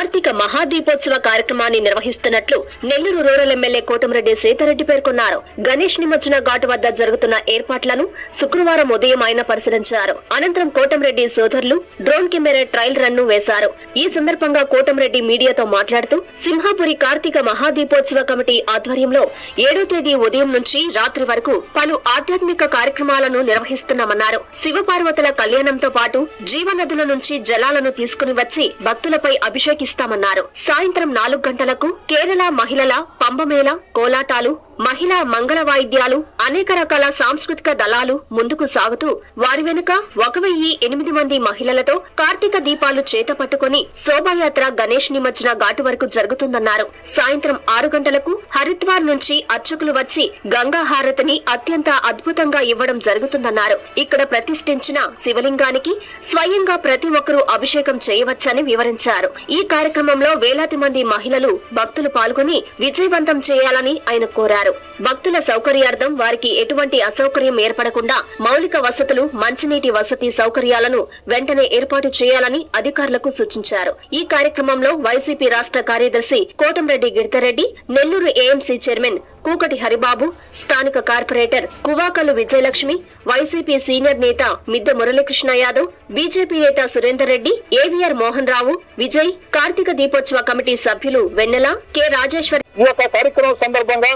కార్తీక మహాదీపోత్సవ కార్యక్రమాన్ని నిర్వహిస్తున్నట్లు నెల్లూరు రూరల్ ఎమ్మెల్యే కోటమిరెడ్డి శ్రీధర్రెడ్డి పేర్కొన్నారు. గణేష్ నిమజ్జన ఘాటు వద్ద జరుగుతున్న ఏర్పాట్లను శుక్రవారం ఉదయం ఆయన పరిశీలించారు. అనంతరం కోటమిరెడ్డి సోదరులు డ్రోన్ కెమెరా ట్రయల్ రన్ను వేశారు. ఈ సందర్భంగా కోటమిరెడ్డి మీడియాతో మాట్లాడుతూ సింహాపురి కార్తీక మహాదీపోత్సవ కమిటీ ఆధ్వర్యంలో ఏడో తేదీ ఉదయం నుంచి రాత్రి వరకు పలు ఆధ్యాత్మిక కార్యక్రమాలను నిర్వహిస్తున్నామన్నారు. శివపార్వతుల కళ్యాణంతో పాటు జీవనదుల నుంచి జలాలను తీసుకుని వచ్చి భక్తులపై అభిషేకి నిర్వహిస్తామన్నారు. సాయంత్రం నాలుగు గంటలకు కేరళ మహిళల పంబమేళ కోలాటాలు మహిళా మంగళ వాయిద్యాలు అనేక రకాల సాంస్కృతిక దళాలు ముందుకు సాగుతూ వారి వెనుక ఒక వెయ్యి ఎనిమిది మంది మహిళలతో కార్తీక దీపాలు చేత పట్టుకుని శోభాయాత్ర గణేష్ నిమజ్జన ఘాటు వరకు జరుగుతుందన్నారు. సాయంత్రం ఆరు గంటలకు హరిద్వార్ నుంచి అర్చకులు వచ్చి గంగా హారతిని అత్యంత అద్భుతంగా ఇవ్వడం జరుగుతుందన్నారు. ఇక్కడ ప్రతిష్ఠించిన శివలింగానికి స్వయంగా ప్రతి ఒక్కరూ అభిషేకం చేయవచ్చని వివరించారు. ఈ కార్యక్రమంలో వేలాది మంది మహిళలు భక్తులు పాల్గొని విజయవంతం చేయాలని ఆయన కోరారు. భక్తుల సౌకర్యార్థం వారికి ఎటువంటి అసౌకర్యం ఏర్పడకుండా మౌలిక వసతులు మంచినీటి వసతి సౌకర్యాలను వెంటనే ఏర్పాటు చేయాలని అధికారులకు సూచించారు. ఈ కార్యక్రమంలో వైసీపీ రాష్ట్ర కార్యదర్శి కోటంరెడ్డి గిరిధరెడ్డి నెల్లూరు ఏఎంసీ చైర్మన్ కూకటి హరిబాబు స్థానిక corporator Kuvakalu Vijayalakshmi YCP senior నేత మిద్దె మురళీకృష్ణ యాదవ్ బీజేపీ నేత సురేందర్ రెడ్డి ఏవీఆర్ మోహన్ రావు విజయ్ కార్తీక దీపోత్సవ కమిటీ సభ్యులు వెన్నెల కె రాజేశ్వరి. ఈ యొక్క కార్యక్రమం సందర్భంగా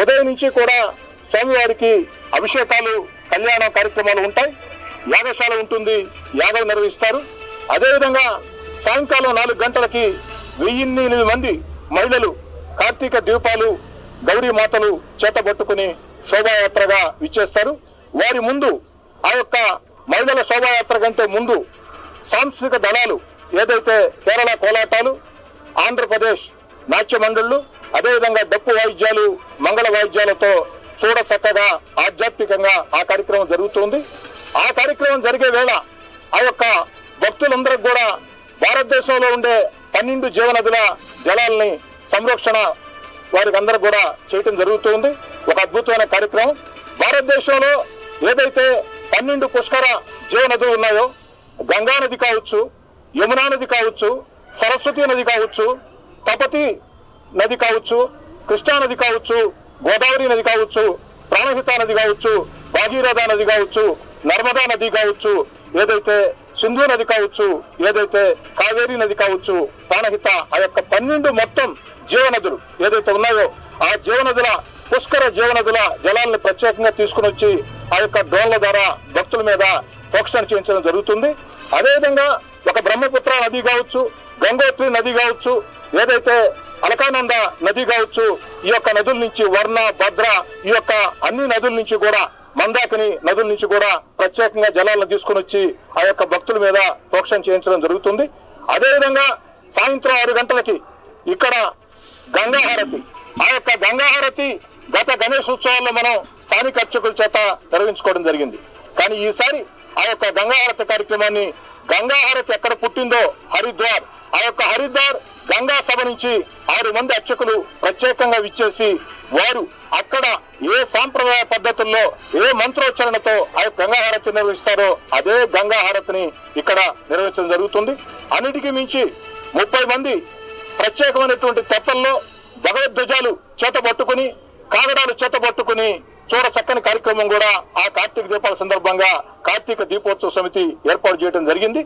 ఉదయం నుంచి కూడా స్వామివారికి అభిషేకాలు కళ్యాణ కార్యక్రమాలు ఉంటాయి. యాగశాల ఉంటుంది యాగం నిర్వహిస్తారు. అదేవిధంగా సాయంకాలం నాలుగు గంటలకి వెయ్యిన్ని ఎనిమిది మంది మహిళలు కార్తీక దీపాలు గౌరీ మాతలు చేతబట్టుకుని శోభాయాత్రగా విచ్చేస్తారు. వారి ముందు ఆ యొక్క మహిళల శోభాయాత్ర కంటే ముందు సాంస్కృతిక దళాలు ఏదైతే కేరళ కోలాటాలు ఆంధ్రప్రదేశ్ నాట్య మండళ్ళు అదేవిధంగా డప్పు వాయిద్యాలు మంగళ వాయిద్యాలతో చూడ చక్కగా ఆధ్యాత్మికంగా ఆ కార్యక్రమం జరుగుతుంది. ఆ కార్యక్రమం జరిగే వేళ ఆ యొక్క భక్తులందరికి కూడా భారతదేశంలో ఉండే పన్నెండు జీవనదుల జలాల్ని సంరక్షణ వారికి అందరూ కూడా చేయటం జరుగుతుంది. ఒక అద్భుతమైన కార్యక్రమం. భారతదేశంలో ఏదైతే పన్నెండు పుష్కర జీవనదులు ఉన్నాయో గంగా నది కావచ్చు యమునా నది కావచ్చు సరస్వతి నది కావచ్చు తపతి నది కావచ్చు కృష్ణా నది కావచ్చు గోదావరి నది కావచ్చు ప్రాణహిత నది కావచ్చు భాగీరథ నది కావచ్చు నర్మదా నది కావచ్చు ఏదైతే సింధు నది కావచ్చు ఏదైతే కావేరీ నది కావచ్చు ప్రాణహిత ఆ యొక్క పన్నెండు మొత్తం జీవనదులు ఏదైతే ఉన్నాయో ఆ జీవనదుల పుష్కర జీవనదుల జలాలను ప్రత్యేకంగా తీసుకుని వచ్చి ఆ యొక్క డ్రోన్ల ద్వారా భక్తుల మీద ప్రోక్షణ చేయించడం జరుగుతుంది. అదేవిధంగా ఒక బ్రహ్మపుత్ర నది కావచ్చు గంగోత్రి నది కావచ్చు ఏదైతే అలకానంద నది కావచ్చు ఈ యొక్క నదుల నుంచి వర్ణ భద్ర ఈ యొక్క అన్ని నదుల నుంచి కూడా మందాకిని నదుల నుంచి కూడా ప్రత్యేకంగా జలాలను తీసుకుని వచ్చి ఆ యొక్క భక్తుల మీద ప్రోక్షణ చేయించడం జరుగుతుంది. అదేవిధంగా సాయంత్రం ఆరు గంటలకి ఇక్కడ గంగాహారతి. ఆ యొక్క గంగాహారతి గత గణేష్ ఉత్సవాల్లో మనం స్థానిక అర్చకుల చేత నిర్వహించుకోవడం జరిగింది. కానీ ఈసారి ఆ యొక్క గంగాహారతి కార్యక్రమాన్ని గంగా హారతి ఎక్కడ పుట్టిందో హరిద్వార్. ఆ యొక్క హరిద్వార్ గంగా సభ నుంచి ఆరు మంది అర్చకులు ప్రత్యేకంగా విచ్చేసి వారు అక్కడ ఏ సాంప్రదాయ పద్ధతుల్లో ఏ మంత్రోచ్చరణతో ఆ యొక్క గంగాహారతి నిర్వహిస్తారో అదే గంగా హారతిని ఇక్కడ నిర్వహించడం జరుగుతుంది. అన్నిటికీ మించి ముప్పై మంది ప్రత్యేకమైనటువంటి తెప్పల్లో భగవద్ధ్వజాలు చేతబట్టుకుని కాగడాలు చేతబట్టుకుని చూడ చక్కని కార్యక్రమం కూడా ఆ కార్తీక దీపాల సందర్భంగా కార్తీక దీపోత్సవ సమితి ఏర్పాటు చేయడం జరిగింది.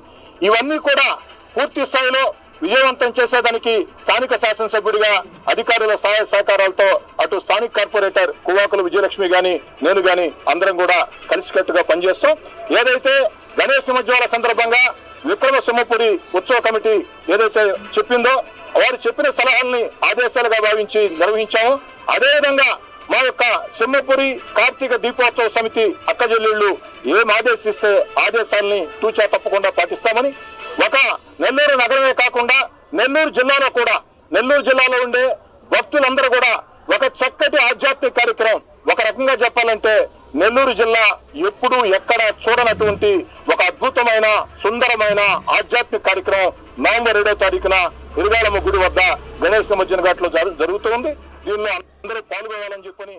ఇవన్నీ కూడా పూర్తి స్థాయిలో విజయవంతం చేసేదానికి స్థానిక శాసనసభ్యుడిగా అధికారుల సహాయ సహకారాలతో అటు స్థానిక కార్పొరేటర్ కువాకుల విజయలక్ష్మి గాని నేను గాని అందరం కూడా కలిసికట్టుగా పనిచేస్తాం. ఏదైతే గణేష్ నిమజ్జనాల సందర్భంగా విక్రమసింహపురి ఉత్సవ కమిటీ ఏదైతే చెప్పిందో వారు చెప్పిన సలహాల్ని ఆదేశాలుగా భావించి నిర్వహించాము. అదేవిధంగా మా యొక్క సింహపురి కార్తీక దీపోత్సవ సమితి అక్కజెల్లుళ్ళు ఏం ఆదేశిస్తే ఆదేశాలని తూచా తప్పకుండా పాటిస్తామని. ఒక నెల్లూరు నగరమే కాకుండా నెల్లూరు జిల్లాలో కూడా నెల్లూరు జిల్లాలో ఉండే భక్తులందరూ కూడా ఒక చక్కటి ఆధ్యాత్మిక కార్యక్రమం. ఒక రకంగా చెప్పాలంటే నెల్లూరు జిల్లా ఎప్పుడూ ఎక్కడ చూడనటువంటి ఒక అద్భుతమైన సుందరమైన ఆధ్యాత్మిక కార్యక్రమం నవంబర్ ఏడో తారీఖున ఇరుగాళమ్మ గుడి వద్ద గణేష్ నిమజ్జన ఘాట్లో జరుగుతూ ఉంది. దీనిలో అందరూ పాల్గొనాలని చెప్పని